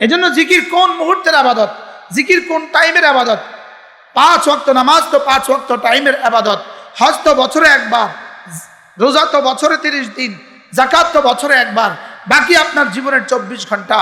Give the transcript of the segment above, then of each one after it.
এজন্য জিকির কোন মুহূর্তের আবাদত? জিকির কোন টাইমের আবাদত? পাঁচ ওয়াক্ত নামাজ তো পাঁচ ওয়াক্ত টাইমের আবাদত। হজ তো বছরে একবার, রোজা তো বছরে তিরিশ দিন জাকাত তো বছরে একবার। বাকি আপনার জীবনের চব্বিশ ঘণ্টা,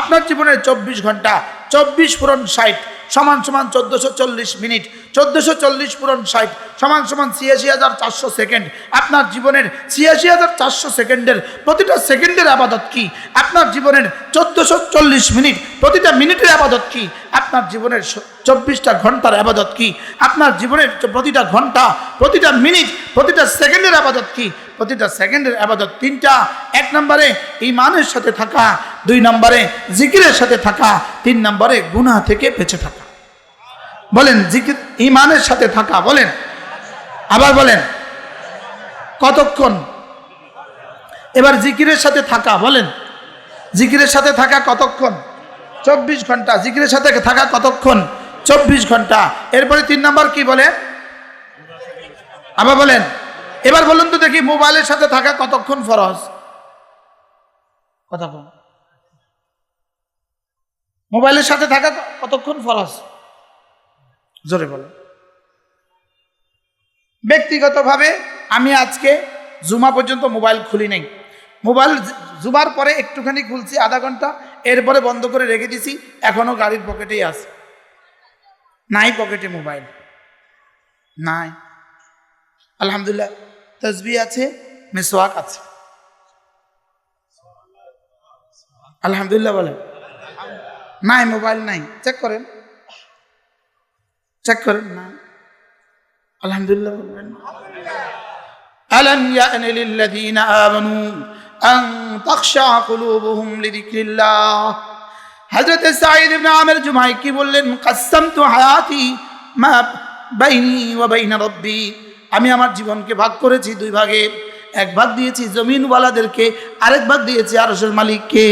আপনার জীবনের চব্বিশ ঘণ্টা, চব্বিশ পূরণ ষাট। সমান সমান চোদ্দোশো চল্লিশ মিনিট, চোদ্দোশো চল্লিশ পূরণ ষাট, সমান সমান ছিয়াশি হাজার চারশো সেকেন্ড। আপনার জীবনের ছিয়াশি হাজার চারশো সেকেন্ডের প্রতিটা সেকেন্ডের আবাদত কি? আপনার জীবনের চোদ্দোশো চল্লিশ মিনিট প্রতিটা মিনিটের আবাদত কি? আপনার জীবনের চব্বিশটা ঘণ্টার আবাদত কি? আপনার জীবনের প্রতিটা ঘণ্টা, প্রতিটা মিনিট, প্রতিটা সেকেন্ডের আবাদত কি? প্রতিটা সেকেন্ডের আবাদত তিনটা। এক নম্বরে ইমানের সাথে থাকা, দুই নম্বরে জিকিরের সাথে থাকা, তিন নম্বরে গুনাহ থেকে বেঁচে থাকা। বলেন, জিকির ইমানের সাথে থাকা, বলেন। আবার বলেন, কতক্ষণ? এবার জিকিরের সাথে থাকা, বলেন। জিকিরের সাথে থাকা কতক্ষণ? চব্বিশ ঘণ্টা। জিকিরের সাথে থাকা কতক্ষণ? চব্বিশ ঘণ্টা। এরপরে তিন নম্বর কি বলে? আবার বলেন, এবার বলুন তো দেখি, মোবাইলের সাথে থাকা কতক্ষণ ফরজ? কতক্ষণ মোবাইলের সাথে থাকা কতক্ষণ ফরজ? জোরে বলেন ব্যক্তিগতভাবে আমি আজকে জুমা পর্যন্ত মোবাইল খুলি নাই। মোবাইল জুমার পরে একটুখানি খুলছি, আধা ঘণ্টা, এরপরে বন্ধ করে রেখে দিছি, এখনও গাড়ির পকেটেই আছে। নাই পকেটে মোবাইল। নাই। আলহামদুলিল্লাহ তসবি আছে মেসোয়াক আছে। আলহামদুলিল্লাহ বলেন। নাই, মোবাইল নাই। চেক করেন। চেক করেন না আলহামদুলিল্লাহ বলবেন ألم يأن للذين آمنوا أن تخشع قلوبهم لذكر الله হজরত সাঈদ ইবনে আমের জুমাই কি বললেন কাসসামতু হায়াতি মা বাইনি ওয়া বাইনা রব্বি আমি আমার জীবনকে ভাগ করেছি দুই ভাগে এক ভাগ দিয়েছি জমিনওয়ালাদেরকে আরেক ভাগ দিয়েছি আরশের মালিককে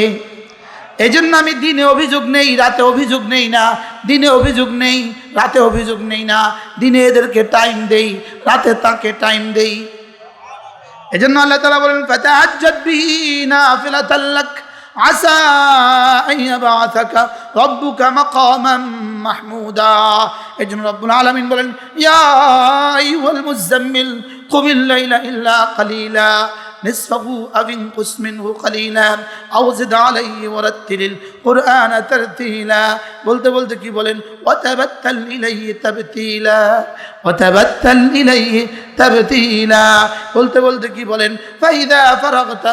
এই জন্য আমি দিনে অভিযোগ নেই রাতে অভিযোগ নেই না দিনে অভিযোগ নেই রাতে অভিযোগ নেই না, দিনে এদেরকে টাইম দেই, রাতে তাকে টাইম দেই। এই জন্য আল্লাহ তালা বলেন লাক, আসা রাব্বুকা মাকামান মাহমুদা। এই জন্য রব্বুল আলামিন বলেন, ইয়া আইয়ুহাল মুজাম্মিল কুমিল লাইলা ইল্লা কালিলা। نصفه أو انقص منه قليلا أو زد عليه ورتل القرآن ترتيلا বলতে বলতে কি বলেন وتبتل إليه تبتيلا وتبتل إليه تبتيلا বলতে বলতে কি বলেন فإذا فرغت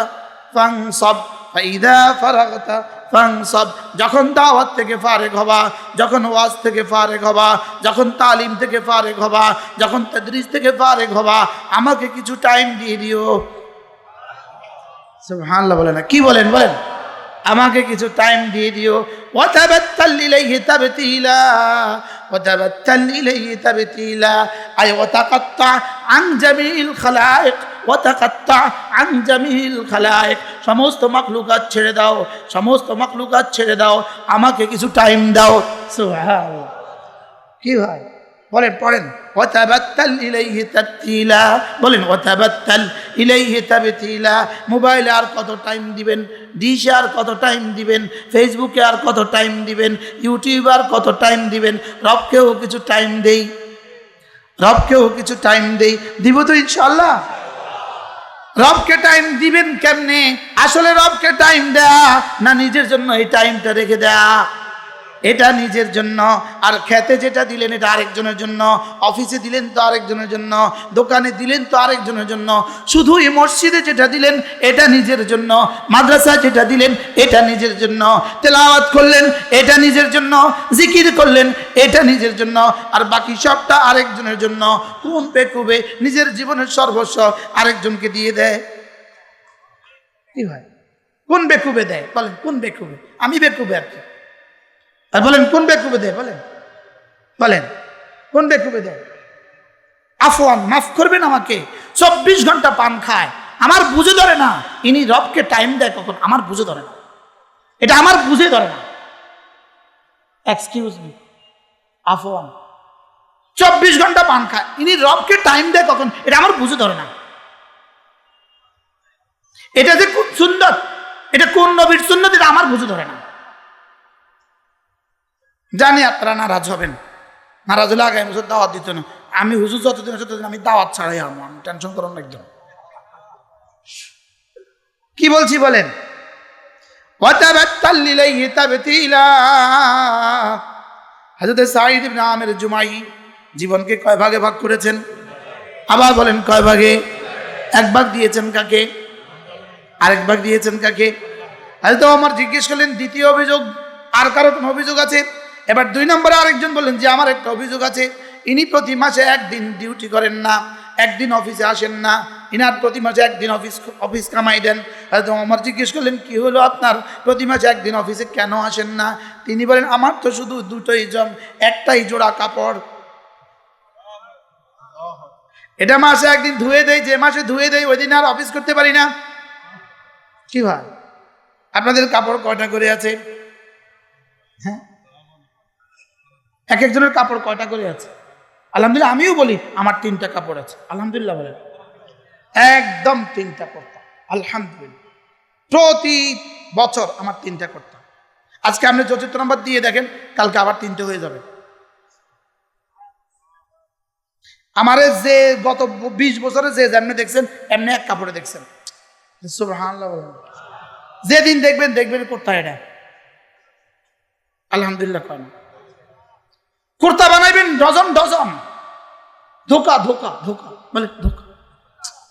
فانصب فإذا فرغت ফাংসব যখন দাওয়াত থেকে ফারেক হবা যখন ওয়াজ থেকে ফারেক হবা যখন তালিম থেকে ফারেক হবা যখন তদরিস থেকে ফারেক হবা আমাকে কিছু টাইম দিয়ে দিও সুবহানাল্লাহ বলে না। কি বলেন বলেন? আমাকে কিছু টাইম দিয়ে দিও। ওয়াতাবাত্তাল ইলাইহি তাবতিলা, ওয়াতাবাত্তাল ইলাইহি তাবতিলা। আই ওয়াতাকাত্তা আন জামিল খালায়েক ওয়াতাকাত্তা আন জামিল খালায়েক সমস্ত মাখলুকাত ছেড়ে দাও, সমস্ত মাখলুকাত ছেড়ে দাও। আমাকে কিছু টাইম দাও। সুবহানাল্লাহ। কি হয় বলেন, পড়েন। বলেন মোবাইলে আর কত টাইম দিবেন? ডিশে আর কত টাইম দিবেন? ফেসবুকে আর কত টাইম দিবেন? ইউটিউবে আর কত টাইম দিবেন? রবকেও কিছু টাইম দেই। রবকেও কিছু টাইম দেই। দিব তো ইনশাল্লাহ রবকে টাইম দিবেন কেমনে? আসলে রবকে টাইম দেয়া না নিজের জন্য এই টাইমটা রেখে দেয়া? এটা নিজের জন্য। আর খেতে যেটা দিলেন এটা আরেকজনের জন্য। অফিসে দিলেন তো আরেকজনের জন্য। দোকানে দিলেন তো আরেকজনের জন্য। শুধু এই মসজিদে যেটা দিলেন, এটা নিজের জন্য। মাদ্রাসা যেটা দিলেন, এটা নিজের জন্য। তেলাওয়াত করলেন, এটা নিজের জন্য। জিকির করলেন, এটা নিজের জন্য। আর বাকি সবটা আরেকজনের জন্য। কোন বেকুবে নিজের জীবনের সর্বস্ব আরেকজনকে দিয়ে দেয়। কি হয়? কোন বেকুবে দেয়? বলেন, কোন বেকুবে? আমি বেকুবে আর কি। আর বলেন, কোন বেকুবে দেয়? বলেন। বলেন, কোন বেকুবে দেয়? আফওয়ান, মাফ করবেন আমাকে। চব্বিশ ঘণ্টা পান খায়। আমার বুঝে ধরে না। ইনি রবকে টাইম দেয় কখন? আমার বুঝে ধরে না। এটা আমার বুঝে ধরে না। এক্সকিউজ মি আফওয়ান। চব্বিশ ঘণ্টা পান খায়। ইনি রবকে টাইম দেয় কখন? এটা আমার বুঝে ধরে না। এটা যে খুব সুন্দর। এটা কোন নবীর সুন্নত? এটা আমার বুঝে ধরে না। জানি আপনারা নারাজ হবেন। নারাজ হলে আগামী বছর দাওয়াত দিত না। আমি হুজুর যতদিন ততদিন আমি দাওয়াত ছাড়াই আমি টেনশন করেন একদম। কি বলছি বলেন? হাজরতে সাঈদ ইবনে আমের জুমাই জীবনকে কয় ভাগে ভাগ করেছেন? আবার বলেন কয় ভাগে? এক ভাগ দিয়েছেন কাকে? আরেক ভাগ দিয়েছেন কাকে? হয়তো আমার জিজ্ঞেস করলেন, দ্বিতীয় অভিযোগ, আর কারও কোনো অভিযোগ আছে? এবার দুই নম্বরে আরেকজন বললেন যে, আমার একটা অভিযোগ আছে। ইনি প্রতি মাসে একদিন ডিউটি করেন না, একদিন অফিসে আসেন না। ইনার প্রতি মাসে একদিন অফিস অফিস কামাই দেন। হয়তো আমার জিজ্ঞেস করলেন, কী হলো আপনার? প্রতি মাসে একদিন অফিসে কেন আসেন না? তিনি বলেন, আমার তো শুধু দুটোই জম, একটাই জোড়া কাপড়। এটা মাসে একদিন ধুয়ে দেয় যে মাসে ধুয়ে দেয় ওই দিন আর অফিস করতে পারি না। কি ভাই? আপনাদের কাপড় কয়টা করে আছে? হ্যাঁ? এক একজনের কাপড় কয়টা করে আছে? আলহামদুলিল্লাহ, আমিও বলি, আমার তিনটা কাপড় আছে। আলহামদুলিল্লাহ বলেন। একদম তিনটা করতাম আলহামদুলিল্লাহ। প্রতি বছর আমার তিনটা করতাম আজকে আপনি চতুর্থ নম্বর দিয়ে দেখেন, কালকে আবার তিনটে হয়ে যাবে। আমারে যে গত বিশ বছরে যে যেমনি দেখছেন, এমনি এক কাপড়ে দেখছেন। যেদিন দেখবেন দেখবেন কোথায় এটা। আলহামদুলিল্লাহ কয়। কুর্তা বানাইবেন, ডজন ডজন। ধোকা ধোকা ধোকা, বলে ধোকা।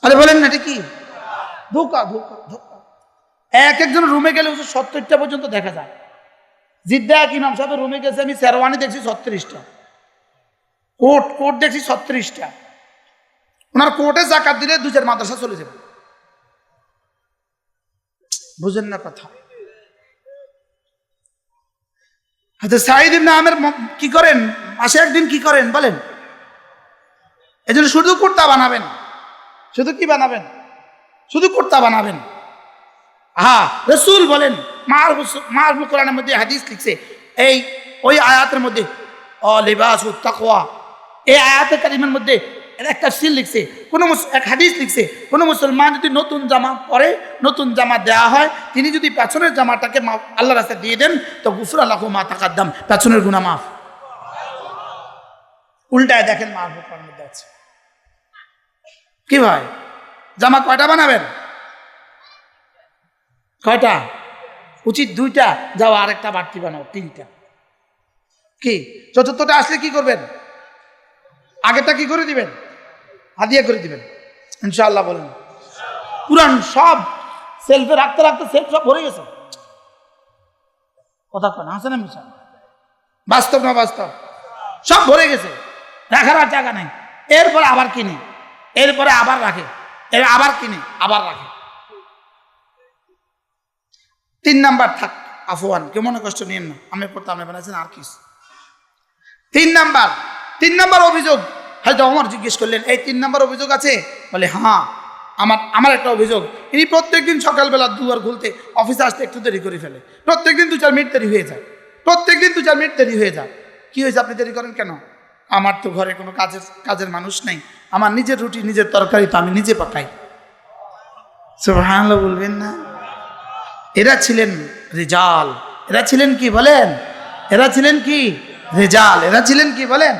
আরে বলেন না, এটা কি? ধোকা ধোকা ধোকা। এক একজন রুমে গেলে হচ্ছে সত্তরটা পর্যন্ত দেখা যায়। জিদ্দা এক ইমাম সাহেবের রুমে গেছে, আমি শেরওয়ানি দেখছি ছত্রিশটা। কোট কোট দেখছি ছত্রিশটা। ওনার কোর্টে জাকাত দিলে দু চার মাদ্রাসা চলে যাবে। বুঝেন না কথা। হাতে সাইদ ইবনে আমের কি করেন? মাসে একদিন কি করেন বলেন? এই জন্য শুধু কুর্তা বানাবেন। শুধু কি বানাবেন? শুধু কুর্তা বানাবেন। হ্যাঁ রসুল বলেন, মার মার কোরআনের মধ্যে হাদিস লিখছে, এই ওই আয়াতের মধ্যে অ লিবাস তাকওয়া এই আয়াতের কারিমের মধ্যে এর একটা সিল লিখছে। কোনো এক হাদিস লিখছে, কোনো মুসলমান যদি নতুন জামা পরে, নতুন জামা দেওয়া হয়, তিনি যদি পেছনের জামাটাকে আল্লাহ রাস্তায় দিয়ে দেন, তো গুফর আল্লাহ মা টাকার দাম পেছনের গুণা মাফ। উল্টায় দেখেন কোরআনের মধ্যে আছে। কি ভাই? জামা কয়টা বানাবেন? কয়টা? উচিত দুইটা, যাও আরেকটা বাড়তি বানাও, তিনটা। কি? চতুর্থটা আসলে কি করবেন? আগেরটা কি করে দিবেন? হাদিয়া করে দিবেন। ইনশাআল্লাহ বলেন। পুরান সব সেলফে রাখতে রাখতে সেলফ সব ভরে গেছে। কথা কেন, আছে না মিশা? বাস্তব না বাস্তব? সব ভরে গেছে। রাখার আর জায়গা নেই। এরপরে আবার কিনে। এরপরে আবার রাখে। এর আবার কিনে, আবার রাখে। তিন নাম্বার থাক, আফওয়ান, কেউ মনে কষ্ট নিয়েন না। আমি পড়তে আপনি বানাইছেন আর কিছু। তিন নাম্বার তিন নাম্বার অভিযোগ। হয়তো আমার জিজ্ঞেস করলেন, এই তিন নম্বর অভিযোগ আছে? বলে হ্যাঁ আমার আমার একটা অভিযোগ। ইনি প্রত্যেকদিন সকালবেলা দুয়ার খুলতে অফিসে আসতে একটু দেরি করে ফেলে। প্রত্যেকদিন দু চার মিনিট দেরি হয়ে যায়। প্রত্যেকদিন দু চার মিনিট দেরি হয়ে যায়। কি হয়েছে, আপনি দেরি করেন কেন? আমার তো ঘরে কোনো কাজের কাজের মানুষ নেই। আমার নিজের রুটি, নিজের তরকারি তো আমি নিজে পাকাই। সুবহানাল্লাহ বলবেন না। এরা ছিলেন রেজাল। এরা ছিলেন কি বলেন? এরা ছিলেন কি? রেজাল। এরা ছিলেন কি বলেন?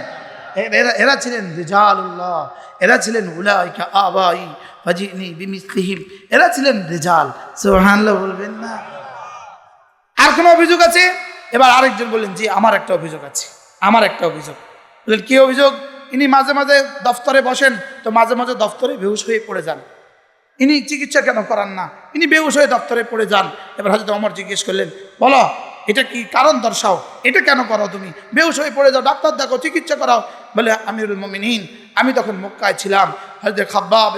এরা এরা ছিলেন রেজালুল্লাহ, এরা ছিলেন উলাইকা আবাই, ফাজিনি বিমিসলিহিম, এরা ছিলেন রেজাল। সুবহানাল্লাহ বলবেন না। আর কোনো অভিযোগ আছে? এবার আরেকজন বললেন, জি, আমার একটা অভিযোগ আছে, আমার একটা অভিযোগ। বললেন, কি অভিযোগ? ইনি মাঝে মাঝে দফতরে বসেন, তো মাঝে মাঝে দফতরে বেহুশ হয়ে পড়ে যান। ইনি চিকিৎসা কেন করান না? ইনি বেহুশ হয়ে দপ্তরে পড়ে যান। এবার হয়তো অমর জিজ্ঞেস করলেন, বলো, এটা কি কারণ দর্শাও? এটা কেন করো তুমি? বেহুশ হয়ে পড়ে যাও, ডাক্তার দেখো, চিকিৎসা করাও। বলে, আমিরুল মমিনিন, আমি তখন মক্কায় ছিলাম। হয়তো খাব্বাব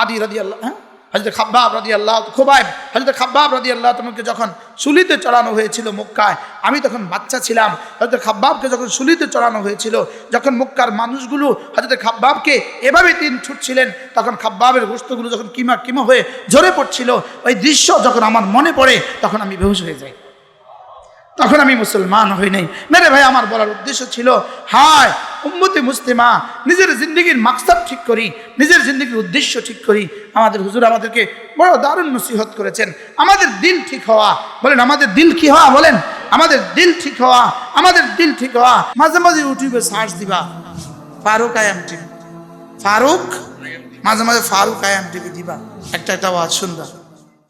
আদি রাদি আল্লাহ হ্যাঁ? হজরত খাব্বাব রাদি আল্লাহ খুবাইব হজরত খাব্বাব রাদি আল্লাহ তোমাকে যখন সুলিতে চড়ানো হয়েছিল মক্কায়, আমি তখন বাচ্চা ছিলাম। হজরত খাব্বাবকে যখন সুলিতে চড়ানো হয়েছিল, যখন মক্কার মানুষগুলো হজরত খাব্বাবকে এভাবে তিন ছুটছিলেন তখন খাব্বাবের গোস্তগুলো যখন কিমা কিমা হয়ে ঝরে পড়ছিল, ওই দৃশ্য যখন আমার মনে পড়ে, তখন আমি বেহুশ হয়ে যাই। তখন আমি মুসলমান হই নাই। মেরে ভাই, আমার বলার উদ্দেশ্য ছিল, হায়, উম্মতি মুসলিমা, নিজের জিন্দগির মাকসাদ ঠিক করি, নিজের জিন্দগির উদ্দেশ্য ঠিক করি। আমাদের হুজুর আমাদেরকে বড় দারুণ নসিহত করেছেন। আমাদের দিল ঠিক হওয়া, বলেন, আমাদের দিল কি হওয়া, বলেন? আমাদের দিল ঠিক হওয়া, আমাদের দিল ঠিক হওয়া। মাঝে মাঝে ইউটিউবে সার্চ দিবা, ফারুক আয়াম টিভি। ফারুক? মাঝে মাঝে ফারুক আয়াম টিভি দিবা। একটা একটা আওয়াজ শুনবা।